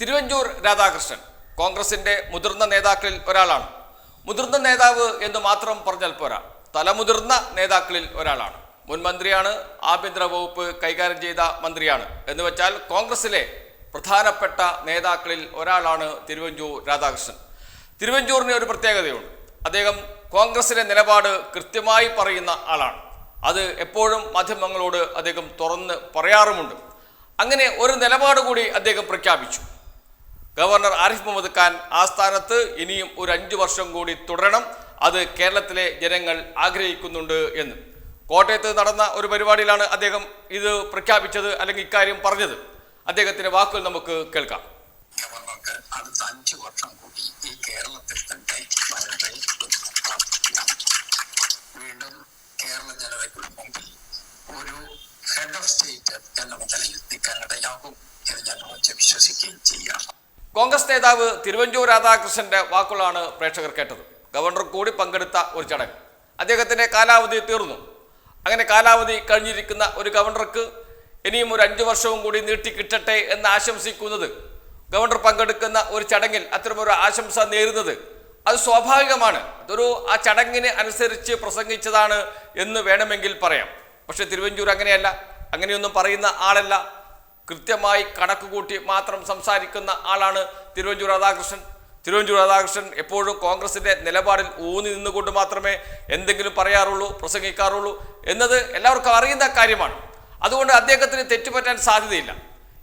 തിരുവഞ്ചൂർ രാധാകൃഷ്ണൻ കോൺഗ്രസിന്റെ മുതിർന്ന നേതാക്കളിൽ ഒരാളാണ്. മുതിർന്ന നേതാവ് എന്ന് മാത്രം പറഞ്ഞാൽ പോരാ. തലമുതിർന്ന നേതാക്കളിൽ ഒരാളാണ്. മുൻ മന്ത്രിയാണ് ആഭ്യന്തര വകുപ്പ് കൈകാര്യം ചെയ്ത മന്ത്രിയാണ്. എന്ന് വെച്ചാൽ കോൺഗ്രസിലെ പ്രധാനപ്പെട്ട നേതാക്കളിൽ ഒരാളാണ് തിരുവഞ്ചൂർ രാധാകൃഷ്ണൻ. തിരുവഞ്ചൂറിന് ഒരു പ്രത്യേകതയുണ്ട്. അദ്ദേഹം കോൺഗ്രസിലെ നിലപാട് കൃത്യമായി പറയുന്ന ആളാണ്. അത് എപ്പോഴും മാധ്യമങ്ങളോട് അദ്ദേഹം തുറന്ന് പറയാറുമുണ്ട്. അങ്ങനെ ഒരു നിലപാട് കൂടി അദ്ദേഹം പ്രഖ്യാപിച്ചു. ഗവർണർ ആരിഫ് മുഹമ്മദ് ഖാൻ ആ സ്ഥാനത്ത് ഇനിയും ഒരു അഞ്ചു വർഷം കൂടി തുടരണം. അത് കേരളത്തിലെ ജനങ്ങൾ ആഗ്രഹിക്കുന്നുണ്ട് എന്ന്. കോട്ടയത്ത് നടന്ന ഒരു പരിപാടിയിലാണ് അദ്ദേഹം ഇത് പ്രഖ്യാപിച്ചത് അല്ലെങ്കിൽ ഇക്കാര്യം പറഞ്ഞത്. അദ്ദേഹത്തിന്റെ വാക്കുകൾ നമുക്ക് കേൾക്കാം. വർഷം കൂടി ഈ കേരളത്തിൽ തന്നെ വീണ്ടും കേരള ഒരു ഹെഡ് ഓഫ് സ്റ്റേറ്റ് എന്ന നിലയിൽ നിൽക്കാനിടയാകും എന്ന് ഞാൻ ഉറച്ച് വിശ്വസിക്കുകയും ചെയ്യാം കോൺഗ്രസ് നേതാവ് തിരുവഞ്ചൂർ രാധാകൃഷ്ണന്റെ വാക്കുകളാണ് പ്രേക്ഷകർ കേട്ടത്. ഗവർണർ കൂടി പങ്കെടുത്ത ഒരു ചടങ്ങ്. അദ്ദേഹത്തിന്റെ കാലാവധി തീർന്നു. അങ്ങനെ കാലാവധി കഴിഞ്ഞിരിക്കുന്ന ഒരു ഗവർണർക്ക് ഇനിയും ഒരു അഞ്ചു വർഷവും കൂടി നീട്ടി കിട്ടട്ടെ എന്ന് ആശംസിക്കുന്നത് ഗവർണർ പങ്കെടുക്കുന്ന ഒരു ചടങ്ങിൽ അത്തരമൊരു ആശംസ നേരുന്നത് അത് സ്വാഭാവികമാണ്. അതൊരു ആ ചടങ്ങിന് അനുസരിച്ച് പ്രസംഗിച്ചതാണ് എന്ന് വേണമെങ്കിൽ പറയാം. പക്ഷെ തിരുവഞ്ചൂർ അങ്ങനെയല്ല. അങ്ങനെയൊന്നും പറയുന്ന ആളല്ല. കൃത്യമായി കണക്ക് കൂട്ടി മാത്രം സംസാരിക്കുന്ന ആളാണ് തിരുവഞ്ചൂർ രാധാകൃഷ്ണൻ. തിരുവഞ്ചൂർ രാധാകൃഷ്ണൻ എപ്പോഴും കോൺഗ്രസിന്റെ നിലപാടിൽ ഊന്നി നിന്നുകൊണ്ട് മാത്രമേ എന്തെങ്കിലും പറയാറുള്ളൂ പ്രസംഗിക്കാറുള്ളൂ എന്നത് എല്ലാവർക്കും അറിയുന്ന കാര്യമാണ്. അതുകൊണ്ട് അദ്ദേഹത്തിന് തെറ്റുപറ്റാൻ സാധ്യതയില്ല.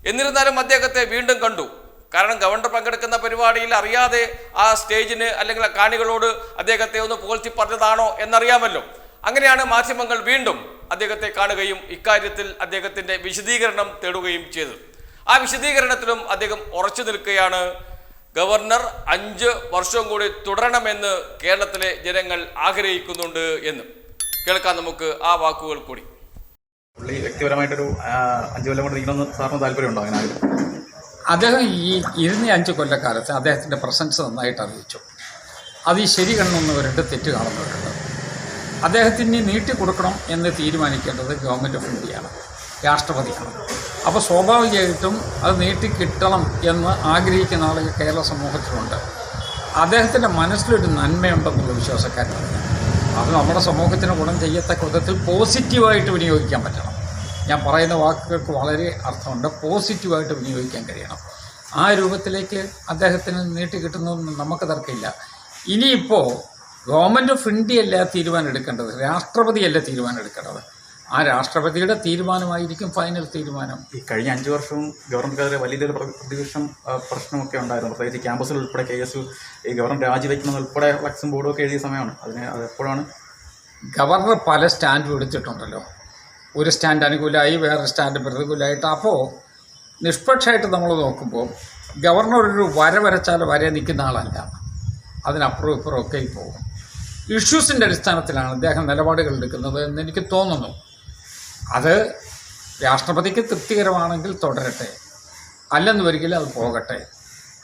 എന്നിരുന്നാലും അദ്ദേഹത്തെ വീണ്ടും കണ്ടു. കാരണം ഗവർണർ പങ്കെടുക്കുന്ന പരിപാടിയിൽ അറിയാതെ ആ സ്റ്റേജിന് അല്ലെങ്കിൽ കാണികളോട് അദ്ദേഹത്തെ ഒന്ന് പുകഴ്ത്തി പറഞ്ഞതാണോ എന്നറിയാമല്ലോ. അങ്ങനെയാണ് മാധ്യമങ്ങൾ വീണ്ടും അദ്ദേഹത്തെ കാണുകയും ഇക്കാര്യത്തിൽ അദ്ദേഹത്തിന്റെ വിശദീകരണം തേടുകയും ചെയ്തു. ആ വിശദീകരണത്തിലും അദ്ദേഹം ഉറച്ചു നിൽക്കുകയാണ് ഗവർണർ അഞ്ച് വർഷവും കൂടി തുടരണമെന്ന് കേരളത്തിലെ ജനങ്ങൾ ആഗ്രഹിക്കുന്നുണ്ട് എന്ന്. കേൾക്കാം നമുക്ക് ആ വാക്കുകൾ കൂടി. പുള്ളി വ്യക്തിപരമായിട്ടൊരു അഞ്ച് കൊല്ലം കൊണ്ട് നിൽക്കണമെന്ന് സാറിന് താല്പര്യമുണ്ടോ അങ്ങനെ അദ്ദേഹം ഈ ഇരുന്ന അഞ്ച് കൊല്ലക്കാലത്ത് അദ്ദേഹത്തിന്റെ പ്രസൻസ് നന്നായിട്ട് അറിയിച്ചു. അത് ഈ ശരി കാണുന്നവരുണ്ട് തെറ്റ് കാണുന്നവരുണ്ട് അദ്ദേഹത്തിന് നീട്ടി കൊടുക്കണം എന്ന് തീരുമാനിക്കേണ്ടത് ഗവൺമെന്റ് ഓഫ് ഇന്ത്യയാണ് രാഷ്ട്രപതിയാണ്. അപ്പോൾ സ്വാഭാവികമായിട്ടും അത് നീട്ടിക്കിട്ടണം എന്ന് ആഗ്രഹിക്കുന്ന ആളുകൾ കേരള സമൂഹത്തിലുണ്ട്. അദ്ദേഹത്തിന്റെ മനസ്സിലൊരു നന്മയുണ്ടെന്നുള്ള വിശ്വാസക്കാരനാണ് അത് നമ്മുടെ സമൂഹത്തിന് ഗുണം ചെയ്യത്തക്ക വിധത്തിൽ പോസിറ്റീവായിട്ട് വിനിയോഗിക്കാൻ പറ്റണം. ഞാൻ പറയുന്ന വാക്കുകൾക്ക് വളരെ അർത്ഥമുണ്ട്. പോസിറ്റീവായിട്ട് വിനിയോഗിക്കാൻ കഴിയണം. ആ രൂപത്തിലേക്ക് അദ്ദേഹത്തിന് നീട്ടി കിട്ടുന്നതൊന്നും നമുക്ക് തർക്കമില്ല. ഇനിയിപ്പോൾ ഗവൺമെന്റ് ഓഫ് ഇന്ത്യ അല്ല തീരുമാനം എടുക്കേണ്ടത്? രാഷ്ട്രപതിയല്ല തീരുമാനം എടുക്കേണ്ടത്? ആ രാഷ്ട്രപതിയുടെ തീരുമാനമായിരിക്കും ഫൈനൽ തീരുമാനം. ഈ കഴിഞ്ഞ അഞ്ച് വർഷവും ഗവർണർക്കെതിരെ വലിയ രീതിയിൽ പ്രതിപക്ഷം പ്രശ്നമൊക്കെ ഉണ്ടായിരുന്നു. പ്രത്യേകിച്ച് ക്യാമ്പസിൽ ഉൾപ്പെടെ കെ എസ് യു ഈ ഗവർണർ രാജിവെക്കുന്നത് ഉൾപ്പെടെ ഫ്ലക്സും ബോർഡും ഒക്കെ എഴുതിയ സമയമാണ്. അതിന് അത് എപ്പോഴാണ്? ഗവർണർ പല സ്റ്റാൻഡും എടുത്തിട്ടുണ്ടല്ലോ ഒരു സ്റ്റാൻഡ് അനുകൂലമായി വേറെ സ്റ്റാൻഡ് പ്രതികൂലമായിട്ട്. അപ്പോൾ നിഷ്പക്ഷമായിട്ട് നമ്മൾ നോക്കുമ്പോൾ ഗവർണർ ഒരു വര വരച്ചാൽ വര നിൽക്കുന്ന ആളല്ല. അതിനപ്പുറം ഇപ്പുറം ഒക്കെ പോകും. ഇഷ്യൂസിന്റെ അടിസ്ഥാനത്തിലാണ് അദ്ദേഹം നിലപാടുകൾ എടുക്കുന്നത് എന്ന് എനിക്ക് തോന്നുന്നു. അത് രാഷ്ട്രപതിക്ക് തൃപ്തികരമാണെങ്കിൽ തുടരട്ടെ. അല്ലെന്ന് വരികിൽ അത് പോകട്ടെ.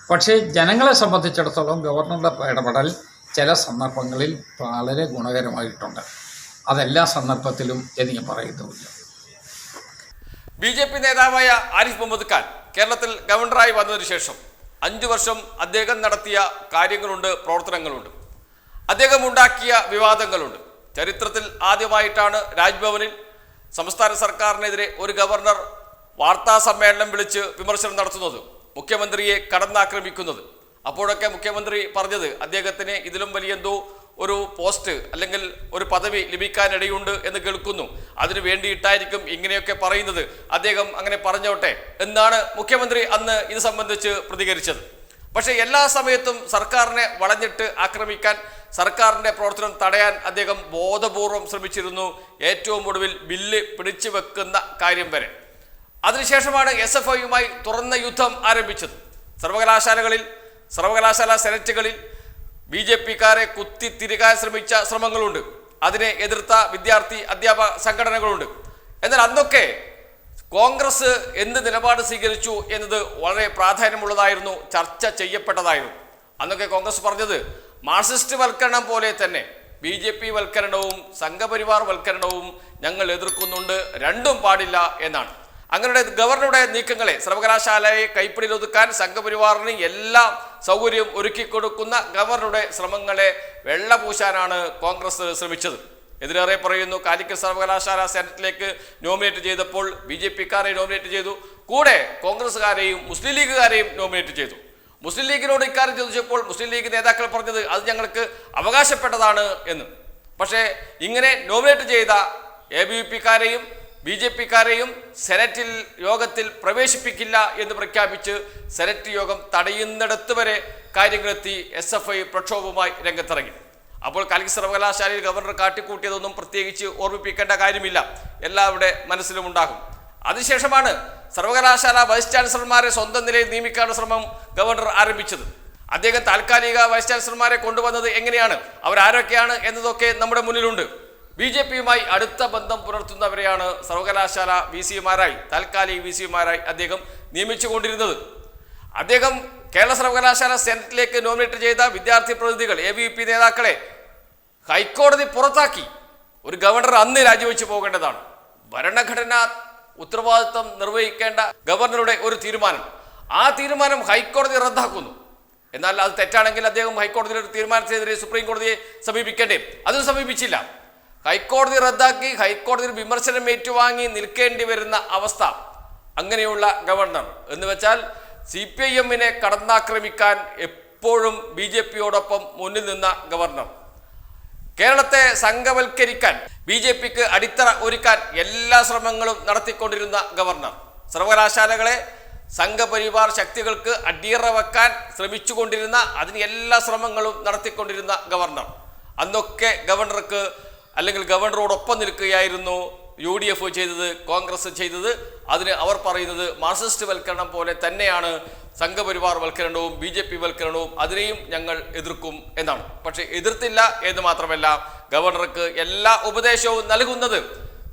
പക്ഷേ ജനങ്ങളെ സംബന്ധിച്ചിടത്തോളം ഗവർണറുടെ ഇടപെടൽ ചില സന്ദർഭങ്ങളിൽ വളരെ ഗുണകരമായിട്ടുണ്ട്. അതെല്ലാ സന്ദർഭത്തിലും എനിക്ക് പറയുന്നുമില്ല. ബി ജെ പി നേതാവായ ആരിഫ് മുഹമ്മദ് ഖാൻ കേരളത്തിൽ ഗവർണറായി വന്നതിന് ശേഷം അഞ്ചു വർഷം അദ്ദേഹം നടത്തിയ കാര്യങ്ങളുണ്ട് പ്രവർത്തനങ്ങളുണ്ട്. അദ്ദേഹം ഉണ്ടാക്കിയ വിവാദങ്ങളുണ്ട്. ചരിത്രത്തിൽ ആദ്യമായിട്ടാണ് രാജ്ഭവനിൽ സംസ്ഥാന സർക്കാരിനെതിരെ ഒരു ഗവർണർ വാർത്താ സമ്മേളനം വിളിച്ച് വിമർശനം നടത്തുന്നത് മുഖ്യമന്ത്രിയെ കടന്നാക്രമിക്കുന്നത്. അപ്പോഴൊക്കെ മുഖ്യമന്ത്രി പറഞ്ഞത് അദ്ദേഹത്തിന് ഇതിലും വലിയ എന്തോ ഒരു പോസ്റ്റ് അല്ലെങ്കിൽ ഒരു പദവി ലഭിക്കാനിടയുണ്ട് എന്ന് കേൾക്കുന്നു. അതിനു വേണ്ടിയിട്ടായിരിക്കും ഇങ്ങനെയൊക്കെ പറയുന്നത്. അദ്ദേഹം അങ്ങനെ പറഞ്ഞോട്ടെ എന്നാണ് മുഖ്യമന്ത്രി അന്ന് ഇത് സംബന്ധിച്ച് പ്രതികരിച്ചത്. പക്ഷേ എല്ലാ സമയത്തും സർക്കാരിനെ വളഞ്ഞിട്ട് ആക്രമിക്കാൻ സർക്കാരിന്റെ പ്രവർത്തനം തടയാൻ അദ്ദേഹം ബോധപൂർവം ശ്രമിച്ചിരുന്നു ഏറ്റവും ഒടുവിൽ ബില്ല് പിടിച്ചു വെക്കുന്ന കാര്യം വരെ. അതിനുശേഷമാണ് എസ് എഫ് ഐയുമായി തുറന്ന യുദ്ധം ആരംഭിച്ചത്. സർവകലാശാലകളിൽ സർവകലാശാല സെനറ്റുകളിൽ ബി ജെ പിക്കാരെ കുത്തിത്തിരികാൻ ശ്രമിച്ച ശ്രമങ്ങളുണ്ട്. അതിനെ എതിർത്ത വിദ്യാർത്ഥി അധ്യാപക സംഘടനകളുണ്ട്. എന്നാൽ അന്നൊക്കെ കോൺഗ്രസ് എന്ത് നിലപാട് സ്വീകരിച്ചു എന്നത് വളരെ പ്രാധാന്യമുള്ളതായിരുന്നു ചർച്ച ചെയ്യപ്പെട്ടതായിരുന്നു. അന്നൊക്കെ കോൺഗ്രസ് പറഞ്ഞത് മാർക്സിസ്റ്റ് വൽക്കരണം പോലെ തന്നെ ബി ജെ പി വൽക്കരണവും സംഘപരിവാർ വൽക്കരണവും ഞങ്ങൾ എതിർക്കുന്നുണ്ട് രണ്ടും പാടില്ല എന്നാണ്. അങ്ങനെ ഗവർണറുടെ നീക്കങ്ങളെ സർവകലാശാലയെ കൈപ്പിടിയിൽ ഒതുക്കാൻ സംഘപരിവാറിന് എല്ലാ സൗകര്യവും ഒരുക്കി കൊടുക്കുന്ന ഗവർണറുടെ ശ്രമങ്ങളെ വെള്ളപൂശാനാണ് കോൺഗ്രസ് ശ്രമിച്ചത്. എതിരേറെ പറയുന്നു കാലിക്കറ്റ് സർവകലാശാല സെനറ്റിലേക്ക് നോമിനേറ്റ് ചെയ്തപ്പോൾ ബി ജെ പിക്കാരെ നോമിനേറ്റ് ചെയ്തു. കൂടെ കോൺഗ്രസ്സുകാരെയും മുസ്ലിം ലീഗുകാരെയും നോമിനേറ്റ് ചെയ്തു. മുസ്ലിം ലീഗിനോട് ഇക്കാര്യം ചോദിച്ചപ്പോൾ മുസ്ലിം ലീഗ് നേതാക്കൾ പറഞ്ഞത് അത് ഞങ്ങൾക്ക് അവകാശപ്പെട്ടതാണ് എന്ന്. പക്ഷേ ഇങ്ങനെ നോമിനേറ്റ് ചെയ്ത എ ബി വി പിക്കാരെയും ബി ജെ പിക്കാരെയും സെനറ്റിൽ യോഗത്തിൽ പ്രവേശിപ്പിക്കില്ല എന്ന് പ്രഖ്യാപിച്ച് സെനറ്റ് യോഗം തടയുന്നിടത്ത് വരെ കാര്യങ്ങളെത്തി എസ് എഫ് ഐ പ്രക്ഷോഭവുമായി രംഗത്തിറങ്ങി. അപ്പോൾ കാലിക്കറ്റ് സർവകലാശാലയിൽ ഗവർണർ കാട്ടിക്കൂട്ടിയതൊന്നും പ്രത്യേകിച്ച് ഓർമ്മിപ്പിക്കേണ്ട കാര്യമില്ല. എല്ലാവരുടെ മനസ്സിലും ഉണ്ടാകും. അതിനുശേഷമാണ് സർവകലാശാല വൈസ് ചാൻസലർമാരെ സ്വന്തം നിലയിൽ നിയമിക്കാനുള്ള ശ്രമം ഗവർണർ ആരംഭിച്ചത്. അദ്ദേഹം താൽക്കാലിക വൈസ് ചാൻസലർമാരെ കൊണ്ടുവന്നത് എങ്ങനെയാണ്? അവരാരൊക്കെയാണ് എന്നതൊക്കെ നമ്മുടെ മുന്നിലുണ്ട്. ബി ജെ പിയുമായി അടുത്ത ബന്ധം പുലർത്തുന്നവരെയാണ് സർവകലാശാല വി സിമാരായി താൽക്കാലിക വി സിമാരായി അദ്ദേഹം നിയമിച്ചുകൊണ്ടിരുന്നത്. അദ്ദേഹം കേരള സർവകലാശാല സെനറ്റിലേക്ക് നോമിനേറ്റ് ചെയ്ത വിദ്യാർത്ഥി പ്രതിനിധികൾ എ ബി പി നേതാക്കളെ ഹൈക്കോടതി പുറത്താക്കി. ഒരു ഗവർണർ അന്ന് രാജിവെച്ച് പോകേണ്ടതാണ്. ഭരണഘടന ഉത്തരവാദിത്വം നിർവഹിക്കേണ്ട ഗവർണറുടെ ഒരു തീരുമാനം. ആ തീരുമാനം ഹൈക്കോടതി റദ്ദാക്കുന്നു. എന്നാൽ അത് തെറ്റാണെങ്കിൽ അദ്ദേഹം ഹൈക്കോടതിയുടെ ഒരു തീരുമാനത്തിനെതിരെ സുപ്രീം കോടതിയെ സമീപിക്കേണ്ടേ അതും സമീപിച്ചില്ല. ഹൈക്കോടതി റദ്ദാക്കി ഹൈക്കോടതിയിൽ വിമർശനം ഏറ്റുവാങ്ങി നിൽക്കേണ്ടി വരുന്ന അവസ്ഥ അങ്ങനെയുള്ള ഗവർണർ. എന്ന് വെച്ചാൽ സി പി ഐ എമ്മിനെ കടന്നാക്രമിക്കാൻ എപ്പോഴും ബി ജെ പിയോടൊപ്പം മുന്നിൽ നിന്ന ഗവർണർ. കേരളത്തെ സംഘവൽക്കരിക്കാൻ ബി ജെ പിക്ക് അടിത്തറ ഒരുക്കാൻ എല്ലാ ശ്രമങ്ങളും നടത്തിക്കൊണ്ടിരുന്ന ഗവർണർ. സർവകലാശാലകളെ സംഘപരിവാർ ശക്തികൾക്ക് അടിയറ വെക്കാൻ ശ്രമിച്ചുകൊണ്ടിരുന്ന അതിന് എല്ലാ ശ്രമങ്ങളും നടത്തിക്കൊണ്ടിരുന്ന ഗവർണർ. അന്നൊക്കെ ഗവർണർക്ക് അല്ലെങ്കിൽ ഗവർണറോടൊപ്പം നിൽക്കുകയായിരുന്നു യു ഡി എഫ് ചെയ്തത് കോൺഗ്രസ് ചെയ്തത് അതിന് അവർ പറയുന്നത് മാർക്സിസ്റ്റ് വൽക്കരണം പോലെ തന്നെയാണ് സംഘപരിവാർ വൽക്കരണവും ബി ജെ പി വൽക്കരണവും അതിനെയും ഞങ്ങൾ എതിർക്കും എന്നാണ്. പക്ഷേ എതിർത്തില്ല എന്ന് മാത്രമല്ല ഗവർണർക്ക് എല്ലാ ഉപദേശവും നൽകുന്നത്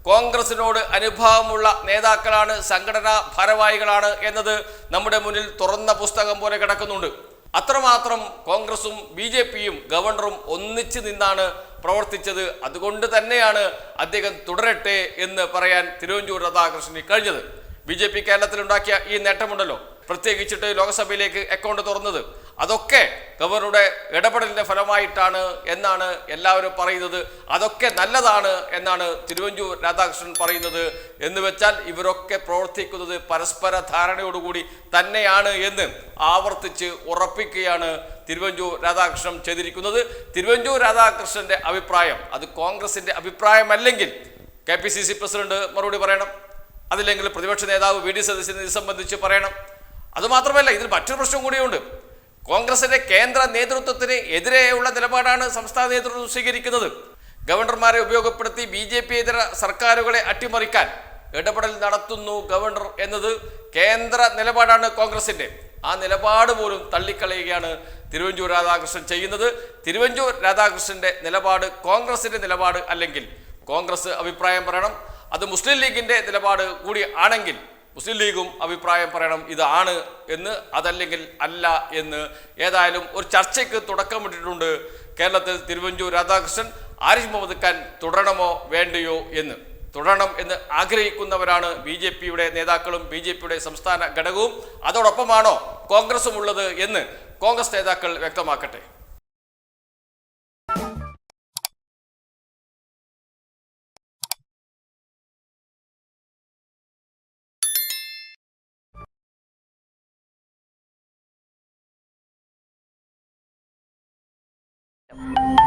കോൺഗ്രസിനോട് അനുഭാവമുള്ള നേതാക്കളാണ് സംഘടനാ ഭാരവാഹികളാണ് എന്നത് നമ്മുടെ മുന്നിൽ തുറന്ന പുസ്തകം പോലെ കിടക്കുന്നുണ്ട്. അത്രമാത്രം കോൺഗ്രസും ബി ജെ പിയും ഗവർണറും ഒന്നിച്ചു നിന്നാണ് പ്രവർത്തിച്ചത് അതുകൊണ്ട് തന്നെയാണ് അദ്ദേഹം തുടരട്ടെ എന്ന് പറയാൻ തിരുവഞ്ചൂർ രാധാകൃഷ്ണന് കഴിഞ്ഞത്. ബി ജെ പി കേരളത്തിലുണ്ടാക്കിയ ഈ നേട്ടമുണ്ടല്ലോ. പ്രത്യേകിച്ചിട്ട് ലോക്സഭയിലേക്ക് അക്കൗണ്ട് തുറന്നത്. അതൊക്കെ ഗവർണറുടെ ഇടപെടലിന്റെ ഫലമായിട്ടാണ് എന്നാണ് എല്ലാവരും പറയുന്നത്. അതൊക്കെ നല്ലതാണ് എന്നാണ് തിരുവഞ്ചൂർ രാധാകൃഷ്ണൻ പറയുന്നത്. എന്ന് വെച്ചാൽ ഇവരൊക്കെ പ്രവർത്തിക്കുന്നത് പരസ്പര ധാരണയോടുകൂടി തന്നെയാണ് എന്ന് ആവർത്തിച്ച് ഉറപ്പിക്കുകയാണ് തിരുവഞ്ചൂർ രാധാകൃഷ്ണൻ ചെയ്തിരിക്കുന്നത്. തിരുവഞ്ചൂർ രാധാകൃഷ്ണന്റെ അഭിപ്രായം അത് കോൺഗ്രസിന്റെ അഭിപ്രായമല്ലെങ്കിൽ K P C C president മറുപടി പറയണം. അതില്ലെങ്കിൽ പ്രതിപക്ഷ നേതാവ് വി ഡി സതീശൻ ഇത് സംബന്ധിച്ച് പറയണം. അതുമാത്രമല്ല ഇതിൽ മറ്റൊരു പ്രശ്നം കൂടിയുണ്ട്. കോൺഗ്രസിന്റെ കേന്ദ്ര നേതൃത്വത്തിന് എതിരെയുള്ള നിലപാടാണ് സംസ്ഥാന നേതൃത്വം സ്വീകരിക്കുന്നത്. ഗവർണർമാരെ ഉപയോഗപ്പെടുത്തി ബി ജെ പി ഇതര സർക്കാരുകളെ അട്ടിമറിക്കാൻ ഇടപെടൽ നടത്തുന്നു ഗവർണർ എന്നത് കേന്ദ്ര നിലപാടാണ് കോൺഗ്രസിന്റെ. ആ നിലപാട് പോലും തള്ളിക്കളയുകയാണ് തിരുവഞ്ചൂർ രാധാകൃഷ്ണൻ ചെയ്യുന്നത്. തിരുവഞ്ചൂർ രാധാകൃഷ്ണന്റെ നിലപാട് കോൺഗ്രസിന്റെ നിലപാട് അല്ലെങ്കിൽ കോൺഗ്രസ് അഭിപ്രായം പറയണം. അത് മുസ്ലിം ലീഗിന്റെ നിലപാട് കൂടി ആണെങ്കിൽ മുസ്ലിം ലീഗും അഭിപ്രായം പറയണം ഇതാണ് എന്ന് അതല്ലെങ്കിൽ അല്ല എന്ന്. ഏതായാലും ഒരു ചർച്ചയ്ക്ക് തുടക്കമിട്ടിട്ടുണ്ട് കേരളത്തിൽ തിരുവഞ്ചൂർ രാധാകൃഷ്ണൻ. ആരിഫ് മുഹമ്മദ് ഖാൻ തുടരണമോ വേണ്ടയോ എന്ന്. തുടരണം എന്ന് ആഗ്രഹിക്കുന്നവരാണ് ബി ജെ പിയുടെ നേതാക്കളും ബി ജെ പിയുടെ സംസ്ഥാന ഘടകവും. അതോടൊപ്പമാണോ കോൺഗ്രസും ഉള്ളത് എന്ന് കോൺഗ്രസ് നേതാക്കൾ വ്യക്തമാക്കട്ടെ. Yep.